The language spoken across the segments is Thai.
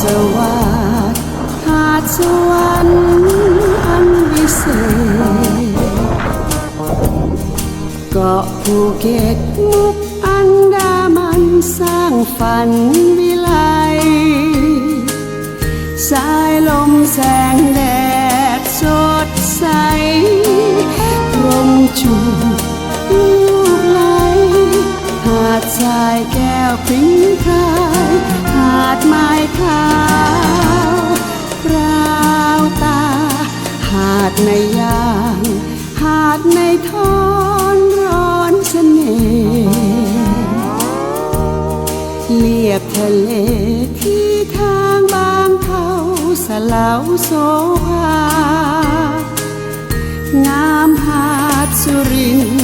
สวัสดิ์หาดสวรรค์อันวิเศษเกาะภูเก็ตมุกอันดามันสร้างฝันวิไลสายลมแสงแดดสดใสพรมจูบลูกไหลหาดทรายแก้วพริ้งพราย ดในยาง หาดในทอนร้อนเสน่ห์เลียบทะเลที่ทางบางเขาสลาวโซภางามหาดสุรินทร์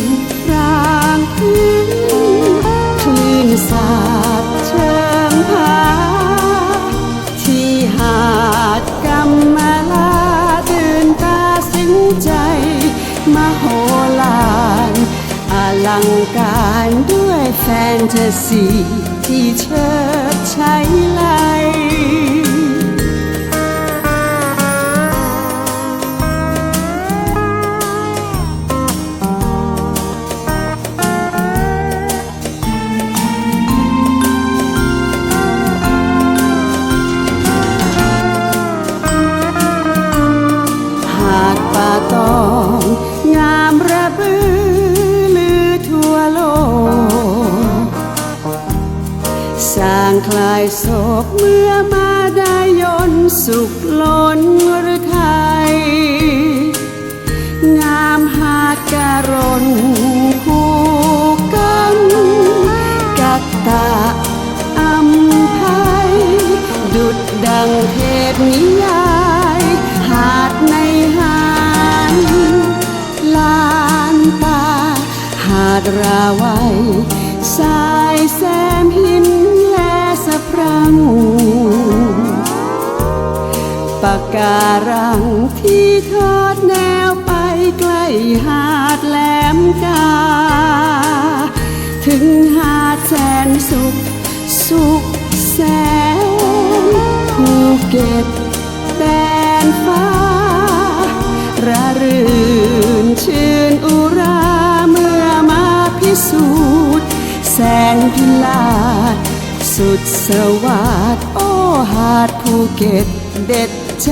ใจมโหฬารอลังการด้วยแฟนตาซีที่เชิดใช้ลา ตอง งามระบือลือทั่วโลก สร้างคลายโศกเมื่อมาได้ยนสุขล้นหรือไทย งามหาดการน หาดราวัยสายแซมหินและสะพรังปากการังที่ทอดแนวไปใกล้หาดแหลมกา ถึงหาดแสนสุข สุขแสนภูเก็ตแดนฟ้าระรื่นชื่นอุราเมื่อ สูดแสงพิลาศสุดสวัสดโอหาดภูเก็ตเด็ดใจ